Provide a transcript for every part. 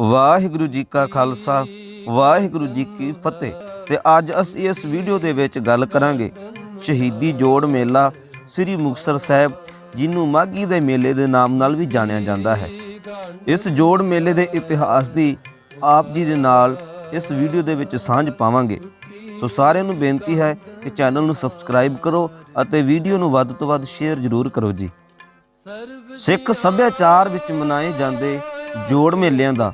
ਵਾਹਿਗੁਰੂ ਜੀ ਕਾ ਖਾਲਸਾ, ਵਾਹਿਗੁਰੂ ਜੀ ਕੀ ਫਤਿਹ। ਤੇ ਅੱਜ ਅਸੀਂ ਇਸ ਵੀਡੀਓ ਦੇ ਵਿੱਚ ਗੱਲ ਕਰਾਂਗੇ ਸ਼ਹੀਦੀ ਜੋੜ ਮੇਲਾ ਸ੍ਰੀ ਮੁਕਤਸਰ ਸਾਹਿਬ, ਜਿਹਨੂੰ ਮਾਗੀ ਦੇ ਮੇਲੇ ਦੇ ਨਾਮ ਨਾਲ ਵੀ ਜਾਣਿਆ ਜਾਂਦਾ ਹੈ। ਇਸ ਜੋੜ ਮੇਲੇ ਦੇ ਇਤਿਹਾਸ ਦੀ ਆਪ ਜੀ ਦੇ ਨਾਲ ਇਸ ਵੀਡੀਓ ਦੇ ਵਿੱਚ ਸਾਂਝ ਪਾਵਾਂਗੇ। ਸੋ ਸਾਰਿਆਂ ਨੂੰ ਬੇਨਤੀ ਹੈ ਕਿ ਚੈਨਲ ਨੂੰ ਸਬਸਕ੍ਰਾਈਬ ਕਰੋ ਅਤੇ ਵੀਡੀਓ ਨੂੰ ਵੱਧ ਤੋਂ ਵੱਧ ਸ਼ੇਅਰ ਜ਼ਰੂਰ ਕਰੋ ਜੀ। ਸਿੱਖ ਸੱਭਿਆਚਾਰ ਵਿੱਚ ਮਨਾਏ ਜਾਂਦੇ ਜੋੜ ਮੇਲਿਆਂ ਦਾ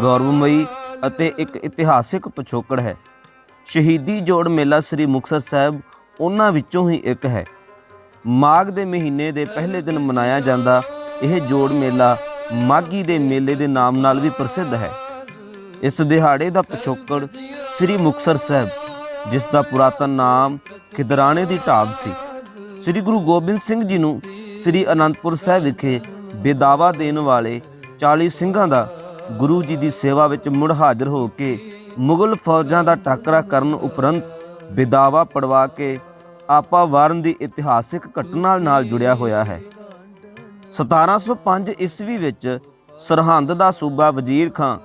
ਗੌਰਵਮਈ ਅਤੇ ਇੱਕ ਇਤਿਹਾਸਿਕ ਪਿਛੋਕੜ ਹੈ। ਸ਼ਹੀਦੀ ਜੋੜ ਮੇਲਾ ਸ੍ਰੀ ਮੁਕਤਸਰ ਸਾਹਿਬ ਉਹਨਾਂ ਵਿੱਚੋਂ ਹੀ ਇੱਕ ਹੈ। ਮਾਘ ਦੇ ਮਹੀਨੇ ਦੇ ਪਹਿਲੇ ਦਿਨ ਮਨਾਇਆ ਜਾਂਦਾ ਇਹ ਜੋੜ ਮੇਲਾ ਮਾਘੀ ਦੇ ਮੇਲੇ ਦੇ ਨਾਮ ਨਾਲ ਵੀ ਪ੍ਰਸਿੱਧ ਹੈ। ਇਸ ਦਿਹਾੜੇ ਦਾ ਪਿਛੋਕੜ ਸ੍ਰੀ ਮੁਕਤਸਰ ਸਾਹਿਬ, ਜਿਸ ਦਾ ਪੁਰਾਤਨ ਨਾਮ ਖਿਦਰਾਣੇ ਦੀ ਢਾਬ ਸੀ। ਸ੍ਰੀ ਗੁਰੂ ਗੋਬਿੰਦ ਸਿੰਘ ਜੀ ਨੂੰ ਸ੍ਰੀ ਅਨੰਦਪੁਰ ਸਾਹਿਬ ਵਿਖੇ ਬੇਦਾਵਾ ਦੇਣ ਵਾਲੇ 40 ਸਿੰਘਾਂ ਦਾ ਗੁਰੂ ਜੀ ਦੀ ਸੇਵਾ ਵਿੱਚ ਮੁੜ ਹਾਜ਼ਰ ਹੋ ਕੇ ਮੁਗਲ ਫੌਜਾਂ ਦਾ ਟਾਕਰਾ ਕਰਨ ਉਪਰੰਤ ਬੇਦਾਵਾ ਪੜਵਾ ਕੇ ਆਪਾ ਵਾਰਨ ਦੀ ਇਤਿਹਾਸਿਕ ਘਟਨਾ ਨਾਲ ਜੁੜਿਆ ਹੋਇਆ ਹੈ। 1705 ਈਸਵੀ ਵਿੱਚ ਸਰਹੰਦ ਦਾ ਸੂਬਾ ਵਜ਼ੀਰ ਖਾਂ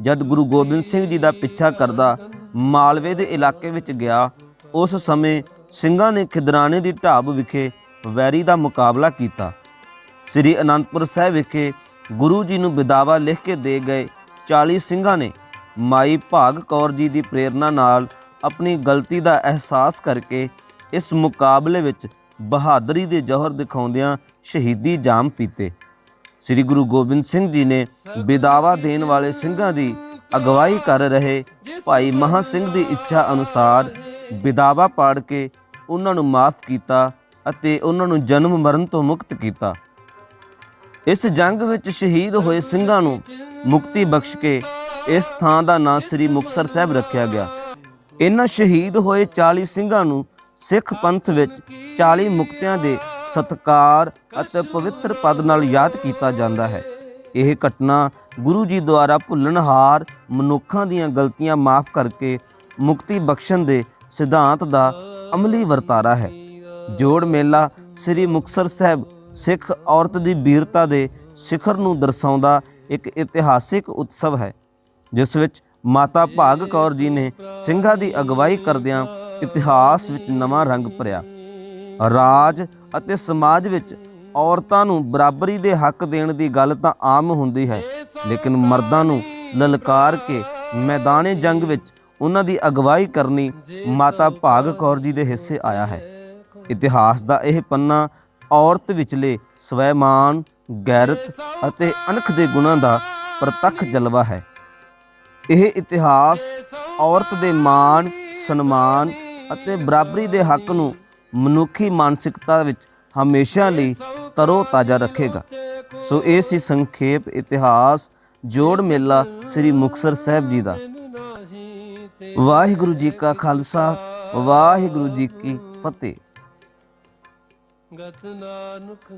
ਜਦ ਗੁਰੂ ਗੋਬਿੰਦ ਸਿੰਘ ਜੀ ਦਾ ਪਿੱਛਾ ਕਰਦਾ ਮਾਲਵੇ ਦੇ ਇਲਾਕੇ ਵਿੱਚ ਗਿਆ, ਉਸ ਸਮੇਂ ਸਿੰਘਾਂ ਨੇ ਖਿਦਰਾਣੇ ਦੀ ਢਾਬ ਵਿਖੇ ਵੈਰੀ ਦਾ ਮੁਕਾਬਲਾ ਕੀਤਾ। ਸ੍ਰੀ ਅਨੰਦਪੁਰ ਸਾਹਿਬ ਵਿਖੇ ਗੁਰੂ ਜੀ ਨੂੰ ਵਿਦਾਵਾ ਲਿਖ ਕੇ ਦੇ ਗਏ। 40 ਸਿੰਘਾਂ ਨੇ ਮਾਈ ਭਾਗ ਕੌਰ ਜੀ ਦੀ ਪ੍ਰੇਰਣਾ ਨਾਲ ਆਪਣੀ ਗਲਤੀ ਦਾ ਅਹਿਸਾਸ ਕਰਕੇ ਇਸ ਮੁਕਾਬਲੇ ਵਿੱਚ ਬਹਾਦਰੀ ਦੇ ਜ਼ੋਹਰ ਦਿਖਾਉਂਦਿਆਂ ਸ਼ਹੀਦੀ ਜਾਮ ਪੀਤੇ। ਸ੍ਰੀ ਗੁਰੂ ਗੋਬਿੰਦ ਸਿੰਘ ਜੀ ਨੇ ਵਿਦਾਵਾ ਦੇਣ ਵਾਲੇ ਸਿੰਘਾਂ ਦੀ ਅਗਵਾਈ ਕਰ ਰਹੇ ਭਾਈ ਮਹਾ ਸਿੰਘ ਦੀ ਇੱਛਾ ਅਨੁਸਾਰ ਵਿਦਾਵਾ ਪਾੜ ਕੇ ਉਹਨਾਂ ਨੂੰ ਮਾਫ ਕੀਤਾ ਅਤੇ ਉਹਨਾਂ ਨੂੰ ਜਨਮ ਮਰਨ ਤੋਂ ਮੁਕਤ ਕੀਤਾ। ਇਸ ਜੰਗ ਵਿੱਚ ਸ਼ਹੀਦ ਹੋਏ ਸਿੰਘਾਂ ਨੂੰ ਮੁਕਤੀ ਬਖਸ਼ ਕੇ ਇਸ ਥਾਂ ਦਾ ਨਾਂ ਸ੍ਰੀ ਮੁਕਤਸਰ ਸਾਹਿਬ ਰੱਖਿਆ ਗਿਆ। ਇਹਨਾਂ ਸ਼ਹੀਦ ਹੋਏ 40 ਸਿੰਘਾਂ ਨੂੰ ਸਿੱਖ ਪੰਥ ਵਿੱਚ 40 ਮੁਕਤਿਆਂ ਦੇ ਸਤਕਾਰ ਅਤੇ ਪਵਿੱਤਰ ਪਦ ਨਾਲ ਯਾਦ ਕੀਤਾ ਜਾਂਦਾ ਹੈ। ਇਹ ਘਟਨਾ ਗੁਰੂ ਜੀ ਦੁਆਰਾ ਭੁੱਲਣਹਾਰ ਮਨੁੱਖਾਂ ਦੀਆਂ ਗਲਤੀਆਂ ਮਾਫ ਕਰਕੇ ਮੁਕਤੀ ਬਖਸ਼ਣ ਦੇ ਸਿਧਾਂਤ ਦਾ ਅਮਲੀ ਵਰਤਾਰਾ ਹੈ। ਜੋੜ ਮੇਲਾ ਸ੍ਰੀ ਮੁਕਤਸਰ ਸਾਹਿਬ ਸਿੱਖ ਔਰਤ ਦੀ ਵੀਰਤਾ ਦੇ ਸਿਖਰ ਨੂੰ ਦਰਸਾਉਂਦਾ ਇੱਕ ਇਤਿਹਾਸਿਕ ਉਤਸਵ ਹੈ, ਜਿਸ ਵਿੱਚ ਮਾਤਾ ਭਾਗ ਕੌਰ ਜੀ ਨੇ ਸਿੰਘਾਂ ਦੀ ਅਗਵਾਈ ਕਰਦਿਆਂ ਇਤਿਹਾਸ ਵਿੱਚ ਨਵਾਂ ਰੰਗ ਭਰਿਆ। ਰਾਜ ਅਤੇ ਸਮਾਜ ਵਿੱਚ ਔਰਤਾਂ ਨੂੰ ਬਰਾਬਰੀ ਦੇ ਹੱਕ ਦੇਣ ਦੀ ਗੱਲ ਤਾਂ ਆਮ ਹੁੰਦੀ ਹੈ, ਲੇਕਿਨ ਮਰਦਾਂ ਨੂੰ ਲਲਕਾਰ ਕੇ ਮੈਦਾਨੇ ਜੰਗ ਵਿੱਚ ਉਹਨਾਂ ਦੀ ਅਗਵਾਈ ਕਰਨੀ ਮਾਤਾ ਭਾਗ ਕੌਰ ਜੀ ਦੇ ਹਿੱਸੇ ਆਇਆ ਹੈ। ਇਤਿਹਾਸ ਦਾ ਇਹ ਪੰਨਾ ਔਰਤ ਵਿਚਲੇ ਸਵੈਮਾਨ, ਗੈਰਤ ਅਤੇ ਅਣਖ ਦੇ ਗੁਣਾਂ ਦਾ ਪ੍ਰਤੱਖ ਜਲਵਾ ਹੈ। ਇਹ ਇਤਿਹਾਸ ਔਰਤ ਦੇ ਮਾਣ, ਸਨਮਾਨ ਅਤੇ ਬਰਾਬਰੀ ਦੇ ਹੱਕ ਨੂੰ ਮਨੁੱਖੀ ਮਾਨਸਿਕਤਾ ਵਿੱਚ ਹਮੇਸ਼ਾ ਲਈ ਤਰੋ ਤਾਜ਼ਾ ਰੱਖੇਗਾ। ਸੋ ਇਹ ਸੀ ਸੰਖੇਪ ਇਤਿਹਾਸ, ਜੋੜ ਮੇਲਾ ਸ੍ਰੀ ਮੁਕਤਸਰ ਸਾਹਿਬ ਜੀ ਦਾ। ਵਾਹਿਗੁਰੂ ਜੀ ਕਾ ਖਾਲਸਾ, ਵਾਹਿਗੁਰੂ ਜੀ ਕੀ ਫਤਿਹ। ਗਤ ਨਾਨਕ